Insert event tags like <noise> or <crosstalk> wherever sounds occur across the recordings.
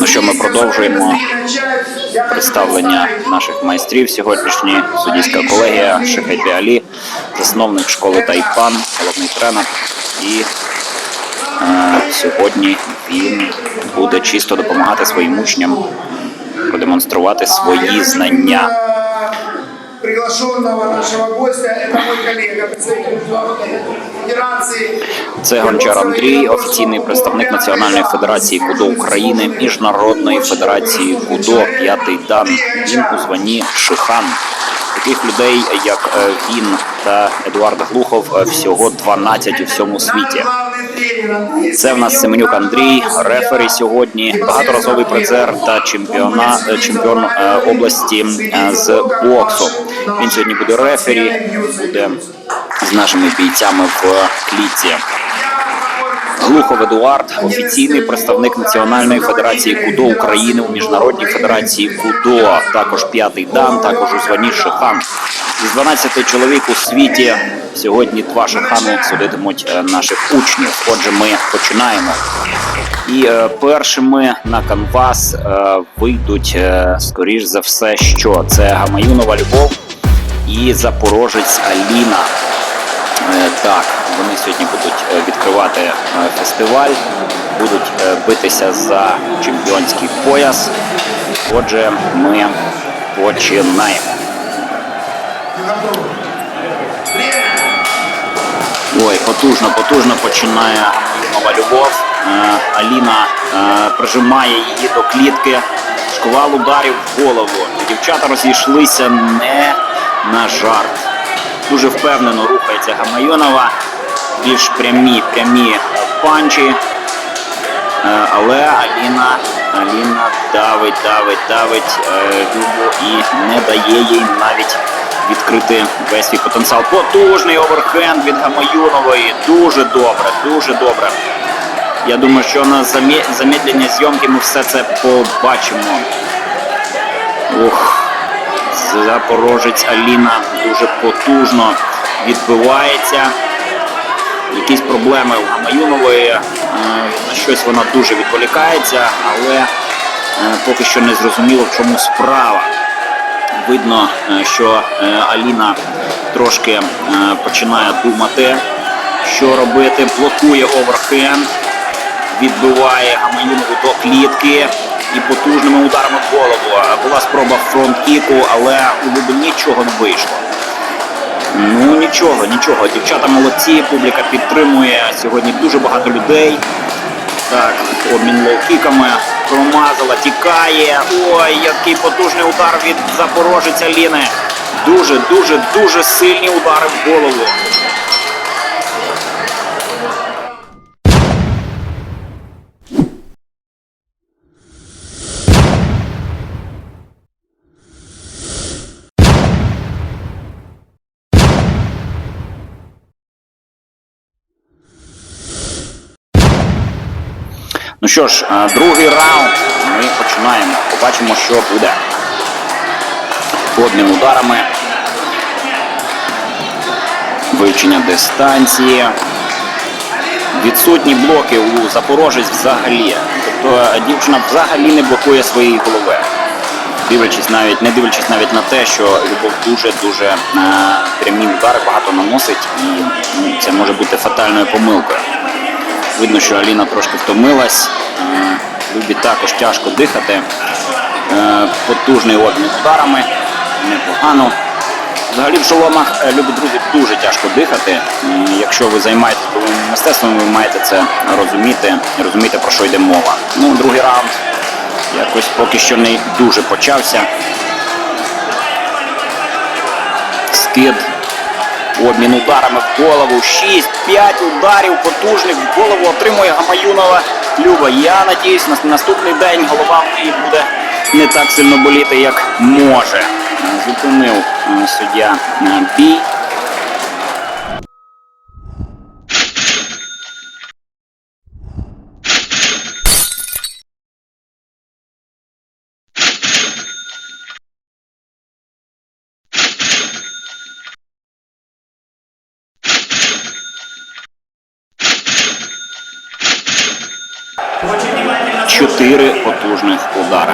Ну що, ми продовжуємо представлення наших майстрів сьогоднішні суддівська колегія Шехеті Алі, засновник школи Тайпан, головний тренер. І е, сьогодні він буде чисто допомагати своїм учням продемонструвати свої знання. Приглашенного нашего гостя, это мой коллега, представитель Международной Федерации. Це Гончар Андрій, офіційний представник Національної федерації кудо України, Міжнародної федерації кудо п'ятий дан. Він у званні Шихан. Таких людей, як е, він та Едуард Глухов, е, всього 12 у всьому світі. Це в нас Семенюк Андрій, рефері сьогодні, багаторазовий призер та чемпіона е, чемпіон області з боксу. Він сьогодні буде рефері, буде з нашими бійцями в клітці. Глухов Едуард, офіційний представник Національної федерації кудо України у міжнародній федерації кудо. Також п'ятий дан, також у званні Шихан. З 12 чоловік у світі сьогодні два шихани судитимуть е, наших учнів. Отже, ми починаємо. І е, першими на канвас е, вийдуть, скоріш за все, що це Гамаюнова Любов і Запорожець Аліна. Е, Так, вони сьогодні будуть е, відкривати е, фестиваль, будуть битися за чемпіонський пояс. Отже, ми починаємо. Ой, потужно, потужно починає нова любов. Аліна прижимає її до клітки. Шквал ударів в голову. Дівчата розійшлися не на жарт. Дуже впевнено рухається Гамайонова. Більш прямі, прямі панчі. Е, Але Аліна, Аліна давить, давить, давить е, Любу і не дає їй навіть відкрити весь свій потенціал. Потужний оверхенд від Гамаюнової. Дуже добре, дуже добре. Я думаю, що на замедлення зйомки ми все це побачимо. Ух, Запорожець Аліна дуже потужно відбивається. Якісь проблеми у Гамаюнової. е, На щось вона дуже відволікається, але е, поки що не зрозуміло, в чому справа. Видно, е, що Аліна трошки починає думати, що робити. Блокує оверхенд, відбиває Гамаюнову до клітки і потужними ударами в голову. Була спроба фронт-кіку, але у Люби нічого не вийшло. Ну нічого, нічого. Дівчата молодці, публіка підтримує. Сьогодні дуже багато людей. Так, обмін лоу-кіками. Промазала, тікає. Ой, який потужний удар від запорожця Ліни. Дуже, дуже, дуже сильні удари в голову. Ну що ж, е, другий раунд. Ми починаємо. Побачимо, що буде. Обмін ударами. Вивчення дистанції. Відсутні блоки у Запорожець взагалі. Тобто е, дівчина взагалі не блокує своєї голови. Дивлячись навіть, не дивлячись навіть на те, що Любов дуже-дуже е, прямі удари багато наносить, і ну, це може бути фатальною помилкою. Видно, що Аліна трошки втомилась. Е, Любі також тяжко дихати. Е, Потужний обмін ударами. Непогано. Взагалі в шоломах, е, любі друзі, дуже тяжко дихати. Якщо ви займаєтесь бойовим мистецтвом, ви маєте це розуміти, розуміти, про що йде мова. Ну, другий раунд якось поки що не дуже почався. Скид. Обмін ударами в голову. 6-5 ударів потужних в голову отримує Гамаюнова Люба. Я надіюсь, на наступний день голова в буде не так сильно боліти, як може. Зупинив е, суддя е, бій. Чотири потужних удари.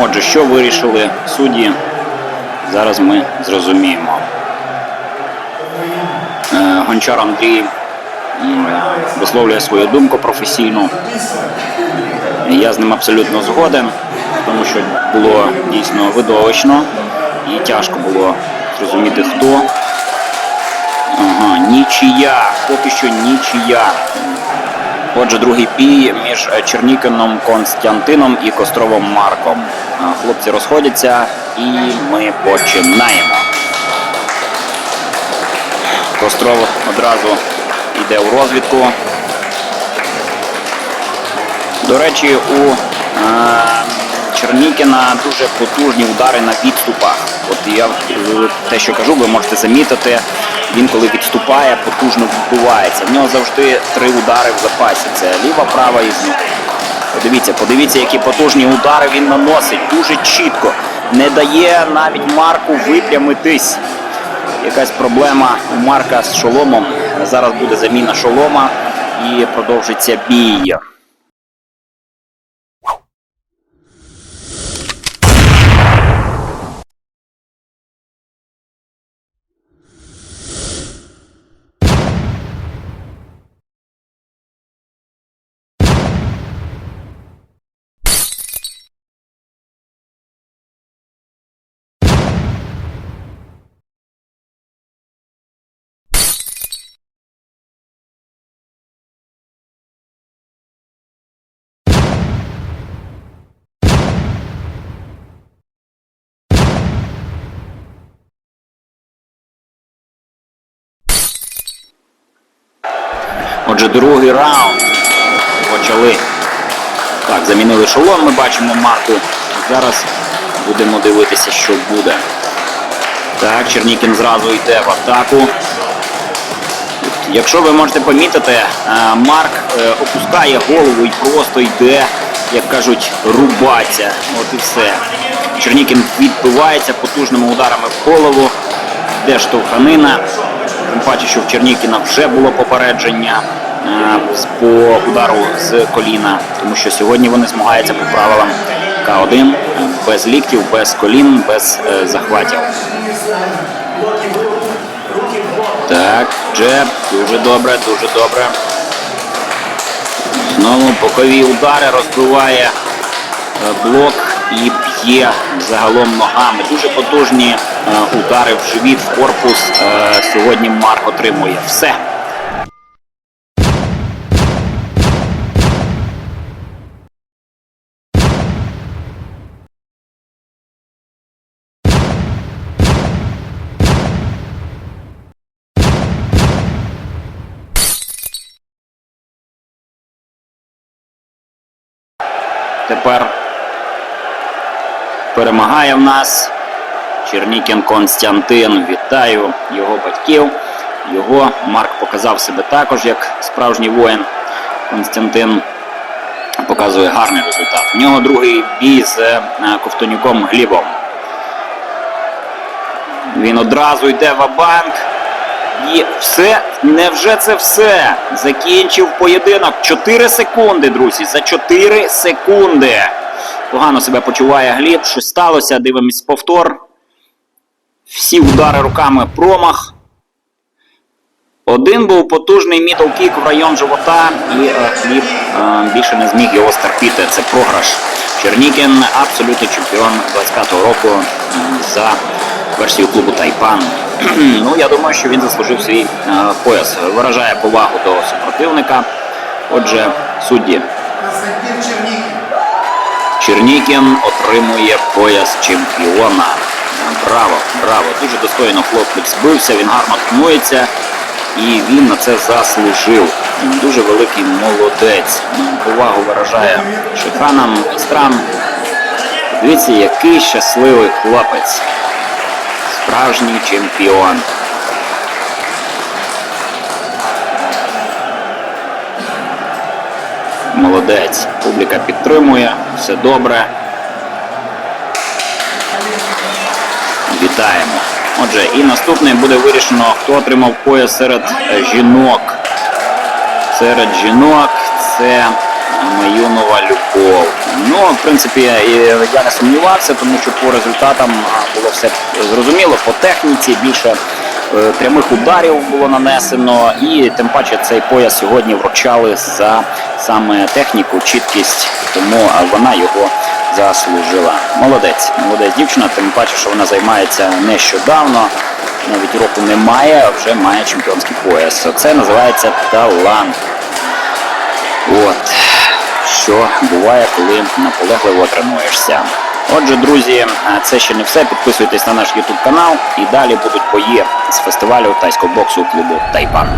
Отже, що вирішили судді, зараз ми зрозуміємо. Е, Гончар Андрій висловлює свою думку професійну. Я з ним абсолютно згоден, тому що було дійсно видовищно і тяжко було зрозуміти хто. Ага, нічия, поки що нічия. Отже, другий бій між Чернікином Константином і Костровом Марком. Хлопці розходяться і ми починаємо. Костров одразу йде у розвідку. До речі, у е, Чернікіна дуже потужні удари на відступах. От я е, те, що кажу, ви можете замітити. Він, коли відступає, потужно відбувається. В нього завжди три удари в запасі. Це ліва, права і знов. Подивіться, подивіться, які потужні удари він наносить. Дуже чітко. Не дає навіть Марку випрямитись. Якась проблема у Марка з шоломом. Зараз буде заміна шолома і продовжиться бій. Отже, другий раунд почали. Так, замінили шолом, ми бачимо марку. Зараз будемо дивитися, що буде. Так, Чернікін зразу йде в атаку. Якщо ви можете помітити, е, Марк е, опускає голову і просто йде, як кажуть, рубаться. От і все. Чернікін відбивається потужними ударами в голову. Де штовханина. Тим паче, що в Чернікіна вже було попередження е, по удару з коліна, тому що сьогодні вони змагаються по правилам К1 е, без ліктів, без колін, без е, захватів. Так, джеб, дуже добре, дуже добре. Знову бокові удари розбиває е, блок і б'є загалом ногами. Дуже потужні е, удари в живіт, в корпус. Е, Сьогодні Марк отримує все. Тепер перемагає в нас Чернікін Константин. Вітаю його батьків. Його Марк показав себе також як справжній воїн. Константин показує гарний результат. У нього другий бій з е, Ковтонюком Глібом. Він одразу йде в банк. І все, невже це все? Закінчив поєдинок. 4 секунди, друзі. За 4 секунди. Погано себе почуває Гліб. Що сталося? Дивимось повтор. Всі удари руками промах. Один був потужний мідл-кік в район живота, і е, Гліб е, більше не зміг його стерпіти. Це програш. Чернікін абсолютний чемпіон 25-го року за версією клубу Тайпан. <clears throat> ну, я думаю, що він заслужив свій е, пояс. Виражає повагу до супротивника. Отже, судді. Чернікін отримує пояс чемпіона. Браво, браво! Дуже достойно хлопець збився, він гарно тренується і він на це заслужив. Дуже великий молодець. Повагу виражає шиханам, майстрам. Дивіться, який щасливий хлопець. Справжній чемпіон. Молодець. Публіка підтримує, все добре. Вітаємо. Отже, і наступний буде вирішено, хто отримав пояс серед жінок. Серед жінок це Маюнова любов. Ну, в принципі, я не сумнівався, тому що по результатам було все зрозуміло. По техніці більше прямих ударів було нанесено, і тим паче цей пояс сьогодні вручали за саме техніку, чіткість, тому вона його заслужила. Молодець, молодець дівчина, тим паче, що вона займається нещодавно. Навіть року немає, а вже має чемпіонський пояс. Це називається талант. От що буває, коли наполегливо тренуєшся. Отже, друзі, це ще не все. Підписуйтесь на наш YouTube канал і далі будуть бої з фестивалю тайського боксу клубу Тайпан.